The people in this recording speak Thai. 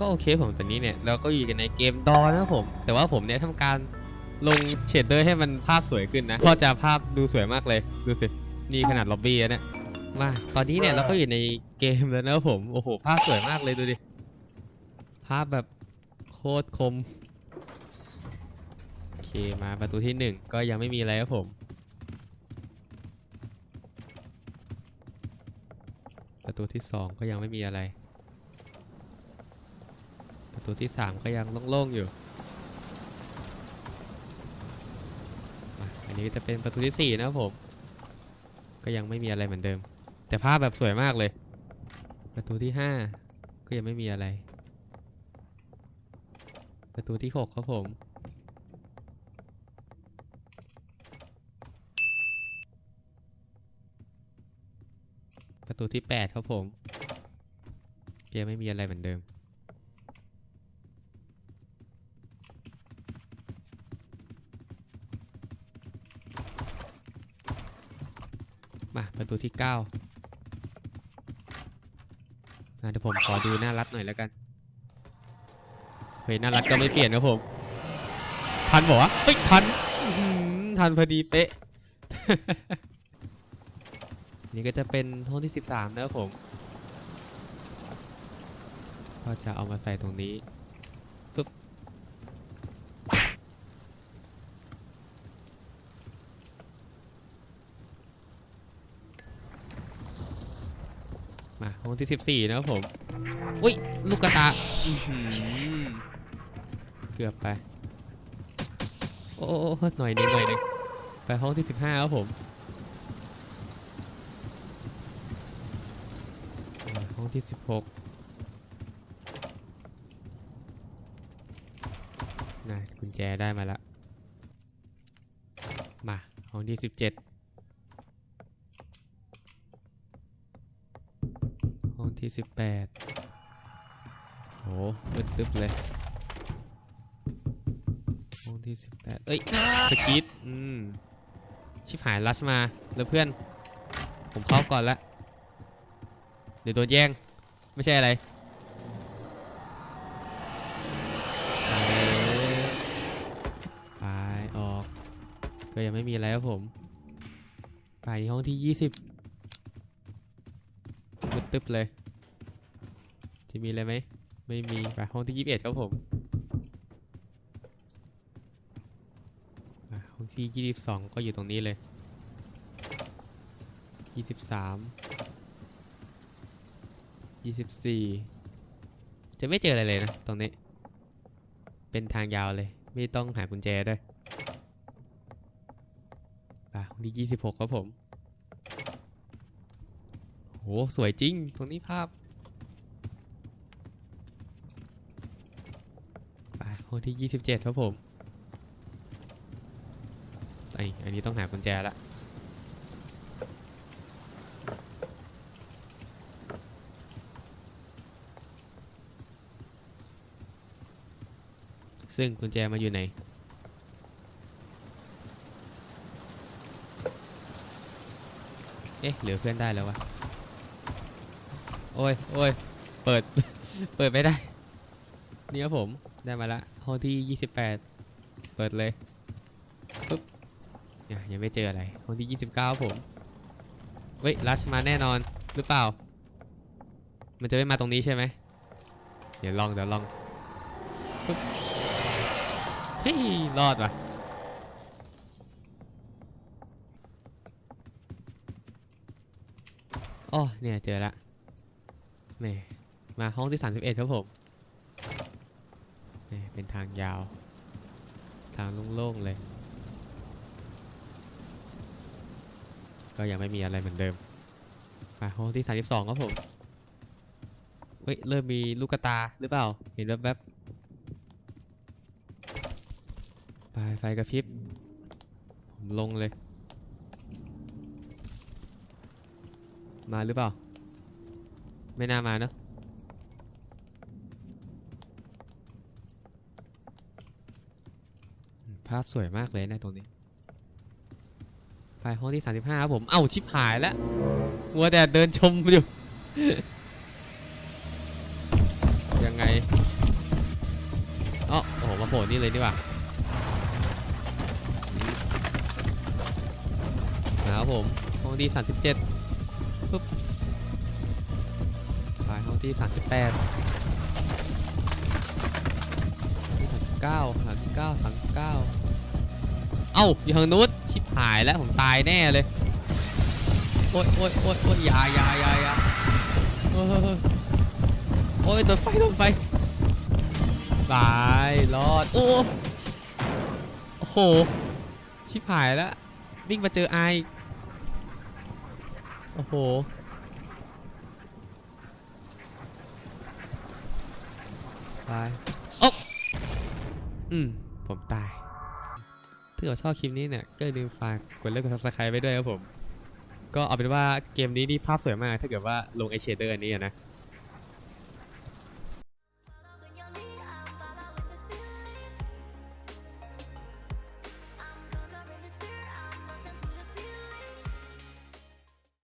ก็โอเคผมตอนนี้เนี่ยเราก็อยู่กันในเกมดอนะผม แต่ว่าผมเนี่ยทำการลงเชดเดอร์ให้มันภาพสวยขึ้นนะก็จะภาพดูสวยมากเลยดูสินี่ขนาดล็อบบี้อะเนี่ยมาตอนนี้เนี่ยเราก็อยู่ในเกมแล้วนะผมโอ้โหภาพสวยมากเลยดูดิภาพแบบโคตรคมโอเคมาประตูที่หนึ่งก็ยังไม่มีอะไรครับผมประตูที่สองก็ยังไม่มีอะไร ประตูที่สามก็ยังโล่งๆอยู่ อันนี้จะเป็นประตูที่สี่นะผม ก็ยังไม่มีอะไรเหมือนเดิม แต่ภาพแบบสวยมากเลย ประตูที่ห้าก็ยังไม่มีอะไร ประตูที่หกครับผมประตูที่แปดครับผมยังไม่มีอะไรเหมือนเดิม มาประตูที่เก้าอะเดี๋ยวผมขอดูหน้ารัดหน่อยแล้วกันเฮ้ยหน้ารัดก็ไม่เปลี่ยนครับผม ทันบอกว่าเฮ้ยทันทันพอดีเป๊ะ นี่ก็จะเป็นห้องที่ 13นะครับผม ก็จะเอามาใส่ตรงนี้ ห้องที่14นะครับผม อุ้ย ลูกกระตาเกือบไป โอ้โอ้โอ้หน่อยหนึงหน่อยหนึงไปห้องที่15ครับผม ห้องที่16น่ะกุญแจได้มาละ มา ห้องที่17ห้อง ที่ 18โหมืดตึ๊บเลยห้องที่ 18 เอ้ย สกีดอืม ชิบหายลัชมาแล้วเพื่อน ผมเข้าก่อนละ เดี๋ยวโดนแย่ง ไม่ใช่อะไรไปไปออกก็ยังไม่มีอะไรครับผม ไปห้องที่ 20มืดตึ๊บเลย จะมีอะไรไหม ไม่มีไปห้องที่21ครับผมห้องที่ยี่สิบสองก็อยู่ตรงนี้เลยยี่สิบสามยี่สิบสี่จะไม่เจออะไรเลยนะตรงนี้ เป็นทางยาวเลย ไม่ต้องหากุญแจด้วยอะห้องที่ยี่สิบหกครับผม โห สวยจริง ตรงนี้ภาพ ไปห้องที่ยี่สิบเจ็ดครับผมไออันนี้ต้องหากุญแจละซึ่งกุญแจมาอยู่ไหนเอ๊ะเหลือเพื่อนได้แล้ววะ โอ้ยโอ้ยเปิด เปิดไม่ได้ นี่ครับผม ได้มาละ ห้องที่ 28 เปิดเลยเนี่ยยังไม่เจออะไรห้องที่ 29ครับผม เฮ้ยลัชมาแน่นอนหรือเปล่า มันจะไม่มาตรงนี้ใช่ไหมเดี๋ยวลองเดี๋ยวลองปึ๊บเฮ้ยรอดว่ะอ๋อเนี่ยเจอละแหม่มาห้องที่ 31 ครับผม เป็นทางยาว ทางโล่งๆเลย ก็ยังไม่มีอะไรเหมือนเดิมไปห้องที่ 32ครับผม เฮ้ย เริ่มมีลูกกตาหรือเปล่า เห็นแวบๆ ไปไฟกระพริบ ผมลงเลย มาหรือเปล่า ไม่น่ามาเนอะอืม ภาพสวยมากเลยในตรงนี้ ไปห้องที่ 35ครับผม เอ้าชิบหายแล้ว มัวแต่เดินชมอยู่ ยังไงโอ้โห มาโผล่นี่เลยนี่ว่านะครับผม ห้องที่ 37ปุ๊บไปห้องที่ 38 39 39 39 เอ้าอยู่ทางนู้นชิบหายแล้วผมตายแน่เลยโอ๊ยโอ๊ยโอ๊ยโอ๊ยยายายายาโอ้ยโอ้ยโดนไฟโดนไฟตายรอดโอ้โอ้โหชิบหายแล้ววิ่งมาเจอไอโอ้โหตายโอ๊อืมผมตาย ถ้าเกิดชอบคลิปนี้เนี่ยก็อย่าลืมฝากกดไลค์กด subscribe ไปด้วยครับผม ก็เอาเป็นว่าเกมนี้นี่ภาพสวยมาก ถ้าเกิดว่าลงไอเชเดอร์อันนี้อะนะ